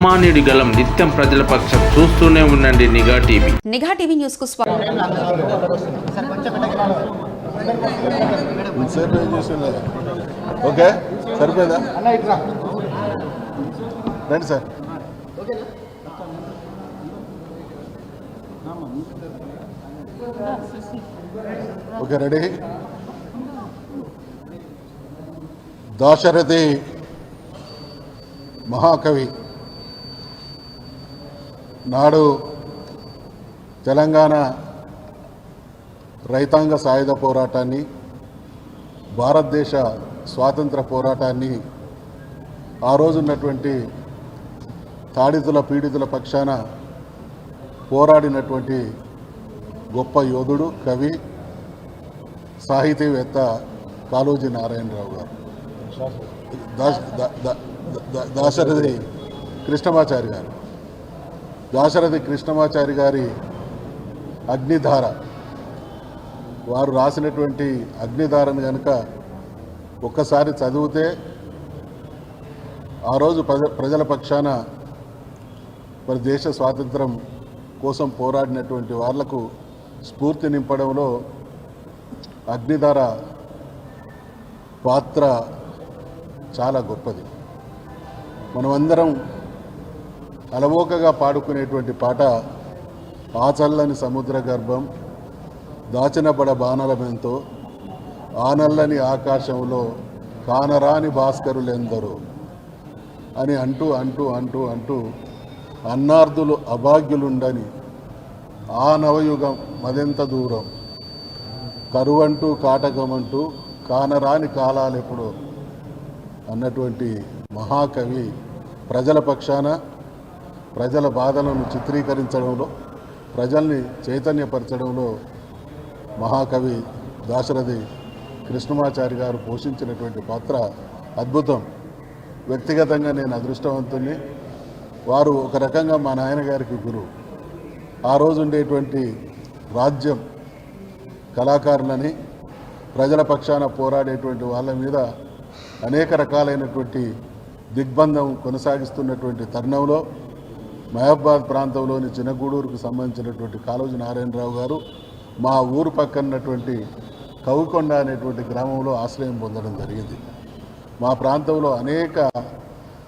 మానేడు గలం నిత్యం ప్రజల పక్షం చూస్తూనే ఉండండి నిఘా టీవీ. నిఘా టీవీ న్యూస్కు స్వాగతం. ఓకే సరిపోయిందా? రండి సార్. Okay ready? దాశరథి మహాకవి నాడు తెలంగాణ రైతాంగ సాయుధ పోరాటాన్ని భారతదేశ స్వాతంత్ర పోరాటాన్ని ఆ రోజున్నటువంటి తాడితుల పీడితుల పక్షాన పోరాడినటువంటి గొప్ప యోధుడు కవి సాహితీవేత్త కాళోజీ నారాయణరావు గారు. దాశ- దాశరథి కృష్ణమాచారి గారు. దాశరథి కృష్ణమాచారి గారి అగ్నిధార. వారు రాసినటువంటి అగ్నిధారను కనుక ఒక్కసారి చదివితే ఆ రోజు ప్రజ ప్రజల పక్షాన మరి దేశ స్వాతంత్రం కోసం పోరాడినటువంటి వాళ్ళకు స్ఫూర్తి నింపడంలో అగ్నిధార పాత్ర చాలా గొప్పది. మనమందరం అలవోకగా పాడుకునేటువంటి పాట ఆచల్లని సముద్ర గర్భం దాచినబడ బాణలమెంతో ఆనల్లని ఆకాశంలో కానరాని భాస్కరులెందరూ అని అంటూ అంటూ అంటూ అంటూ అన్నార్థులు అభాగ్యులుండని ఆ నవయుగం మదెంత దూరం. కరువంటూ కాటకమంటూ కానరాని కాలాలెప్పుడు అన్నటువంటి మహాకవి ప్రజల పక్షాన ప్రజల బాధలను చిత్రీకరించడంలో ప్రజల్ని చైతన్యపరచడంలో మహాకవి దాశరథి కృష్ణమాచారి గారు పోషించినటువంటి పాత్ర అద్భుతం. వ్యక్తిగతంగా నేను అదృష్టవంతుని వారు ఒక రకంగా మా నాయనగారికి గురువు. ఆ రోజు ఉండేటువంటి రాజ్యం కళాకారులని ప్రజల పక్షాన పోరాడేటువంటి వాళ్ళ మీద అనేక రకాలైనటువంటి దిగ్బంధం కొనసాగిస్తున్నటువంటి తరుణంలో మహబాద్ ప్రాంతంలోని చిన్నగూడూరుకు సంబంధించినటువంటి కాళోజీ నారాయణరావు గారు మా ఊరు పక్కనటువంటి కవికొండ అనేటువంటి గ్రామంలో ఆశ్రయం పొందడం జరిగింది. మా ప్రాంతంలో అనేక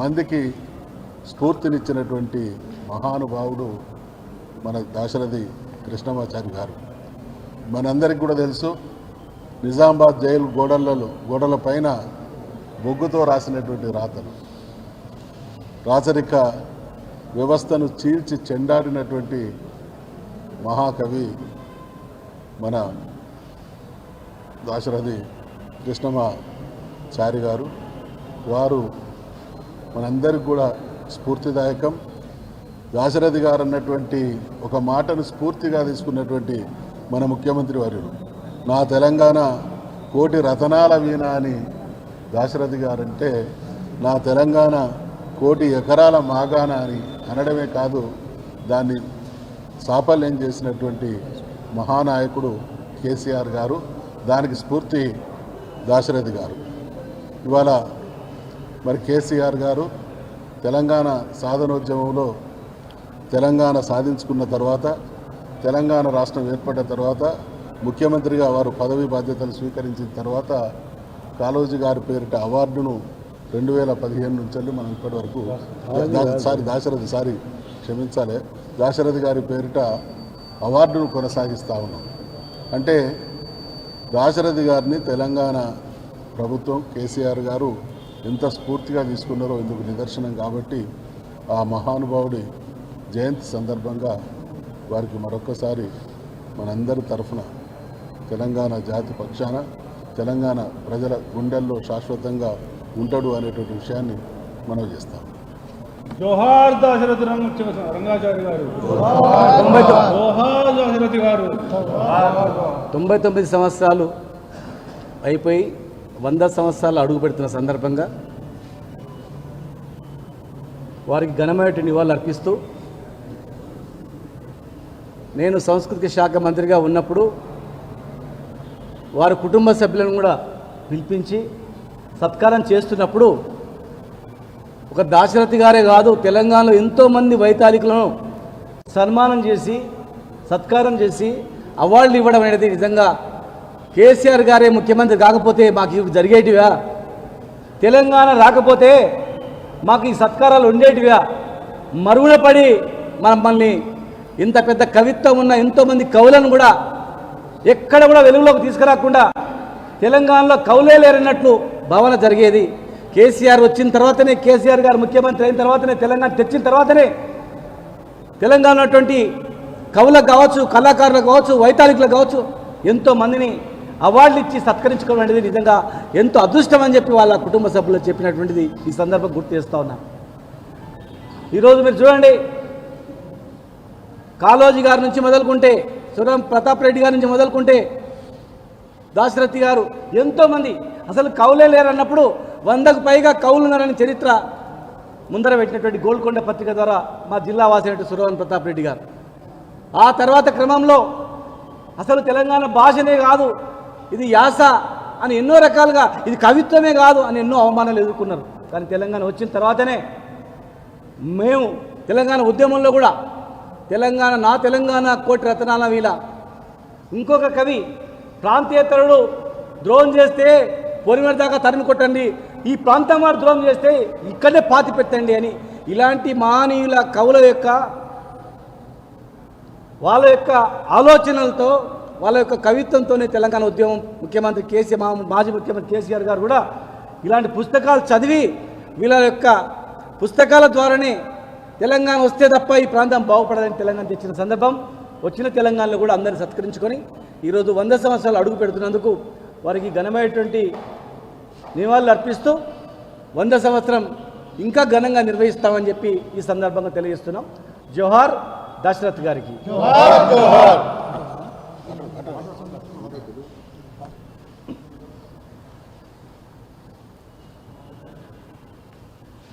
మందికి స్ఫూర్తినిచ్చినటువంటి మహానుభావుడు మన దాశరథి కృష్ణమాచారి గారు. మనందరికి కూడా తెలుసు నిజామాబాద్ జైలు గోడలలో గోడల పైన బొగ్గుతో రాసినటువంటి రాతలు. రాచరిక వ్యవస్థను చీల్చి చెండాడినటువంటి మహాకవి మన దాశరథి కృష్ణమాచారి గారు. వారు మనందరికి కూడా స్ఫూర్తిదాయకం. దాశరథి గారు అన్నటువంటి ఒక మాటను స్ఫూర్తిగా తీసుకున్నటువంటి మన ముఖ్యమంత్రి వారు. నా తెలంగాణ కోటి రతనాల వీణ అని దాశరథి గారంటే నా తెలంగాణ కోటి ఎకరాల మాగాన అని అనడమే కాదు దాన్ని సాఫల్యం చేసినటువంటి మహానాయకుడు కేసీఆర్ గారు దానికి స్ఫూర్తి దాశరథి గారు. ఇవాళ మరి కేసీఆర్ గారు తెలంగాణ సాధనోద్యమంలో తెలంగాణ సాధించుకున్న తర్వాత తెలంగాణ రాష్ట్రం ఏర్పడ్డ తర్వాత ముఖ్యమంత్రిగా వారు పదవి బాధ్యతలు స్వీకరించిన తర్వాత కాళోజీ గారి పేరిట అవార్డును రెండు వేల పదిహేను నుంచి వెళ్ళి మనం ఇప్పటి వరకు. సారీ దాశరథి సారీ క్షమించాలి. దాశరథి గారి పేరిట అవార్డును కొనసాగిస్తూ ఉన్నాం. అంటే దాశరథి గారిని తెలంగాణ ప్రభుత్వం కేసీఆర్ గారు ఎంత స్ఫూర్తిగా తీసుకున్నారో ఇందుకు నిదర్శనం కాబట్టి ఆ మహానుభావుడి జయంతి సందర్భంగా వారికి మరొకసారి మనందరి తరఫున తెలంగాణ జాతి పక్షాన తెలంగాణ ప్రజల గుండెల్లో శాశ్వతంగా ఉంటాడు అనేటువంటి విషయాన్ని మనం చేస్తాం. జోహార్ దాశరథి రంగ రంగాచారి గారు. జోహార్ దాశరథి గారు. తొంభై తొమ్మిది సంవత్సరాలు అయిపోయి వంద సంవత్సరాలు అడుగు పెడుతున్న సందర్భంగా వారికి ఘనమైన నివాళులు అర్పిస్తూ నేను సాంస్కృతిక శాఖ మంత్రిగా ఉన్నప్పుడు వారి కుటుంబ సభ్యులను కూడా పిలిపించి సత్కారం చేస్తున్నప్పుడు ఒక దాశరథి గారే కాదు తెలంగాణలో ఎంతోమంది వైతాళికులను సన్మానం చేసి సత్కారం చేసి అవార్డులు ఇవ్వడం అనేది నిజంగా కేసీఆర్ గారే ముఖ్యమంత్రి కాకపోతే మాకు ఇవి జరిగేటివా? తెలంగాణ రాకపోతే మాకు ఈ సత్కారాలు ఉండేటివా? మరుగున పడి మమ్మల్ని ఇంత పెద్ద కవిత్వం ఉన్న ఎంతోమంది కవులను కూడా ఎక్కడ కూడా వెలుగులోకి తీసుకురాకుండా తెలంగాణలో కవులే లేరన్నట్లు భావన జరిగేది. కేసీఆర్ వచ్చిన తర్వాతనే కేసీఆర్ గారు ముఖ్యమంత్రి అయిన తర్వాతనే తెలంగాణ తెచ్చిన తర్వాతనే తెలంగాణ ఉన్నటువంటి కవులకు కావచ్చు కళాకారులకు కావచ్చు వైతాళికులకు కావచ్చు ఎంతో మందిని అవార్డులు ఇచ్చి సత్కరించుకోవడం అనేది నిజంగా ఎంతో అదృష్టం అని చెప్పి వాళ్ళ కుటుంబ సభ్యులు చెప్పినటువంటిది ఈ సందర్భం గుర్తు చేస్తా ఉన్నా. ఈరోజు మీరు చూడండి కాళోజీ గారి నుంచి మొదలుకుంటే సురం ప్రతాప్ రెడ్డి గారి నుంచి మొదలుకుంటే దాశరథి గారు ఎంతోమంది అసలు కవులే లేరన్నప్పుడు వందకు పైగా కవులు ఉన్నారని చరిత్ర ముందర పెట్టినటువంటి గోల్కొండ పత్రిక ద్వారా మా జిల్లా వాసినటువంటి సురవన్ ప్రతాప్ రెడ్డి గారు. ఆ తర్వాత క్రమంలో అసలు తెలంగాణ భాషనే కాదు ఇది యాస అని ఎన్నో రకాలుగా ఇది కవిత్వమే కాదు అని ఎన్నో అవమానాలు ఎదుర్కొన్నారు. కానీ తెలంగాణ వచ్చిన తర్వాతనే మేము తెలంగాణ ఉద్యమంలో కూడా తెలంగాణ నా తెలంగాణ కోటి రతనాల వీల. ఇంకొక కవి ప్రాంతీయతరుడు ద్రోహం చేస్తే పొలిమేర దాకా తరిమి కొట్టండి. ఈ ప్రాంతం వారు ద్రోహం చేస్తే ఇక్కడే పాతి పెట్టండి అని ఇలాంటి మహనీయుల కవుల యొక్క వాళ్ళ యొక్క ఆలోచనలతో వాళ్ళ యొక్క కవిత్వంతోనే తెలంగాణ ఉద్యమం ముఖ్యమంత్రి కేసీ మా మాజీ ముఖ్యమంత్రి కేసీఆర్ గారు కూడా ఇలాంటి పుస్తకాలు చదివి వీళ్ళ యొక్క పుస్తకాల ద్వారానే తెలంగాణ వస్తే తప్ప ఈ ప్రాంతం బాగుపడదని తెలంగాణ తెచ్చిన సందర్భం. వచ్చిన తెలంగాణలో కూడా అందరిని సత్కరించుకొని ఈరోజు వంద సంవత్సరాలు అడుగు పెడుతున్నందుకు వారికి ఘనమైనటువంటి నివాళులు అర్పిస్తూ వంద సంవత్సరం ఇంకా ఘనంగా నిర్వహిస్తామని చెప్పి ఈ సందర్భంగా తెలియజేస్తున్నాం. జోహార్ దశరథ్ గారికి.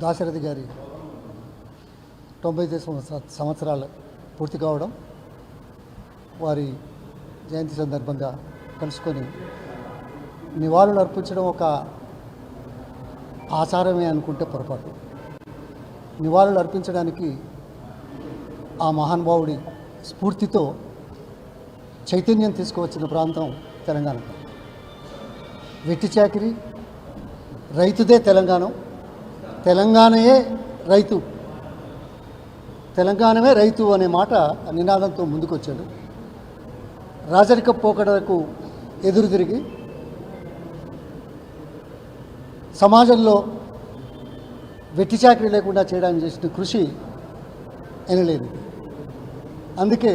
దాశరథి గారి తొంభై ఐదు సంవత్సర- సంవత్సరాలు పూర్తి కావడం వారి జయంతి సందర్భంగా కలుసుకొని నివాళులు అర్పించడం ఒక ఆచారమే అనుకుంటే పొరపాటు. నివాళులు అర్పించడానికి ఆ మహానుభావుడి స్ఫూర్తితో చైతన్యం తీసుకువచ్చిన ప్రాంతం తెలంగాణ. వెట్టి చాకిరి రైతుదే తెలంగాణ. తెలంగాణయే రైతు. తెలంగాణమే రైతు అనే మాట నినాదంతో ముందుకొచ్చాడు. రాజరిక పోకడలకు ఎదురు తిరిగి సమాజంలో వెట్టి చాకరీ లేకుండా చేయడానికి చేసిన కృషి ఎనలేదు అందుకే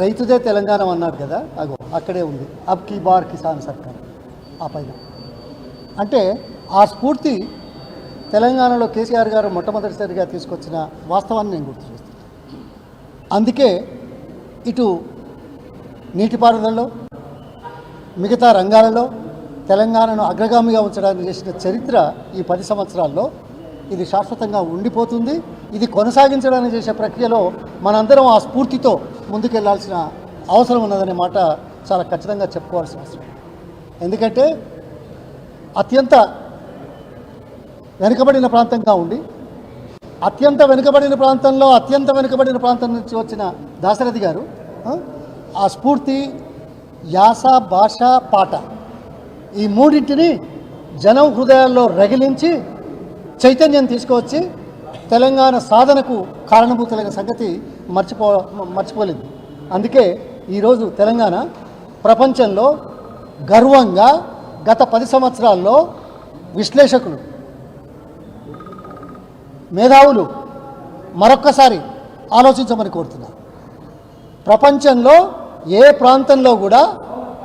రైతుదే తెలంగాణ అన్నాడు కదా అగో అక్కడే ఉంది. అబ్ కీ బార్ కిసాన్ సర్కార్ ఆ పైన. అంటే ఆ స్ఫూర్తి తెలంగాణలో కేసీఆర్ గారు మొట్టమొదటిసారిగా తీసుకొచ్చిన వాస్తవాన్ని నేను గుర్తు చేస్తాను. అందుకే ఇటు నీటిపారుదలలో మిగతా రంగాలలో తెలంగాణను అగ్రగామిగా ఉంచడానికి చేసిన చరిత్ర ఈ పది సంవత్సరాల్లో ఇది శాశ్వతంగా ఉండిపోతుంది. ఇది కొనసాగించడానికి చేసే ప్రక్రియలో మనందరం ఆ స్ఫూర్తితో ముందుకెళ్ళాల్సిన అవసరం ఉన్నదనే మాట చాలా ఖచ్చితంగా చెప్పుకోవాల్సిన అవసరం. ఎందుకంటే అత్యంత వెనుకబడిన ప్రాంతంగా ఉండి అత్యంత వెనుకబడిన ప్రాంతంలో అత్యంత వెనుకబడిన ప్రాంతం నుంచి వచ్చిన దాశరథి గారు ఆ, ఆ స్ఫూర్తి యాస భాష పాట ఈ మూడింటిని జనం హృదయాల్లో రగిలించి చైతన్యం తీసుకువచ్చి తెలంగాణ సాధనకు కారణభూతులైన సంగతి మర్చిపో మర్చిపోలేదు. అందుకే ఈరోజు తెలంగాణ ప్రపంచంలో గర్వంగా గత పది సంవత్సరాల్లో విశ్లేషకులు మేధావులు మరొక్కసారి ఆలోచించమని కోరుతున్నారు ప్రపంచంలో ఏ ప్రాంతంలో కూడా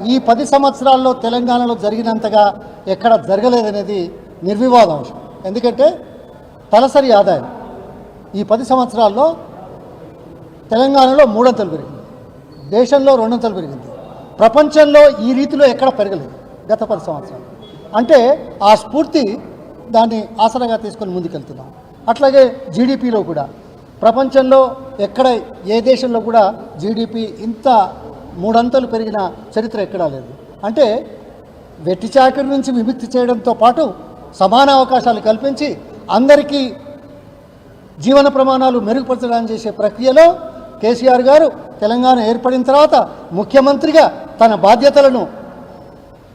ఈ పది సంవత్సరాల్లో తెలంగాణలో జరిగినంతగా ఎక్కడ జరగలేదనేది నిర్వివాద. అంశం ఎందుకంటే తలసరి ఆదాయం ఈ పది సంవత్సరాల్లో తెలంగాణలో మూడంతలు పెరిగింది. దేశంలో రెండంతలు పెరిగింది. ప్రపంచంలో ఈ రీతిలో ఎక్కడ పెరగలేదు గత పది సంవత్సరాలు. అంటే ఆ స్ఫూర్తి దాన్ని ఆసరాగా తీసుకొని ముందుకెళ్తున్నాం. అట్లాగే జీడిపిలో కూడా ప్రపంచంలో ఎక్కడ ఏ దేశంలో కూడా జీడిపి ఇంత మూడంతలు పెరిగిన చరిత్ర ఎక్కడా లేదు. అంటే వెట్టి చాకరి నుంచి విముక్తి చేయడంతో పాటు సమాన అవకాశాలు కల్పించి అందరికీ జీవన ప్రమాణాలు మెరుగుపరచడానికి చేసే ప్రక్రియలో కేసీఆర్ గారు తెలంగాణ ఏర్పడిన తర్వాత ముఖ్యమంత్రిగా తన బాధ్యతలను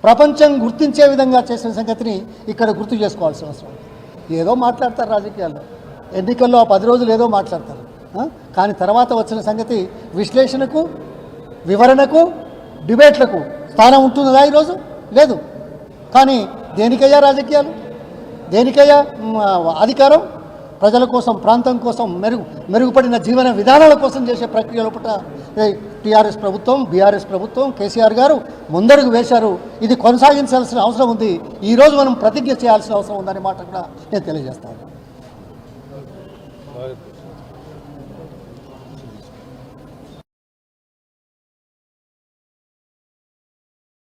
ప్రపంచం గుర్తించే విధంగా చేసిన సంగతిని ఇక్కడ గుర్తు చేసుకోవాల్సిన అవసరం ఏదో మాట్లాడతారు రాజకీయాల్లో. ఎన్నికల్లో ఆ పది రోజులు ఏదో మాట్లాడతారు. కానీ తర్వాత వచ్చిన సంగతి విశ్లేషణకు వివరణకు డిబేట్లకు స్థానం ఉంటుందా ఈరోజు? లేదు. కానీ దేనికయ్యా రాజకీయాలు? దేనికయ్యా అధికారం? ప్రజల కోసం ప్రాంతం కోసం మెరుగు మెరుగుపడిన జీవన విధానాల కోసం చేసే ప్రక్రియ లోపల టీఆర్ఎస్ ప్రభుత్వం బీఆర్ఎస్ ప్రభుత్వం కేసీఆర్ గారు ముందడుగు వేశారు. ఇది కొనసాగించాల్సిన అవసరం ఉంది. ఈరోజు మనం ప్రతిజ్ఞ చేయాల్సిన అవసరం ఉందనే మాట కూడా నేను తెలియజేస్తాను.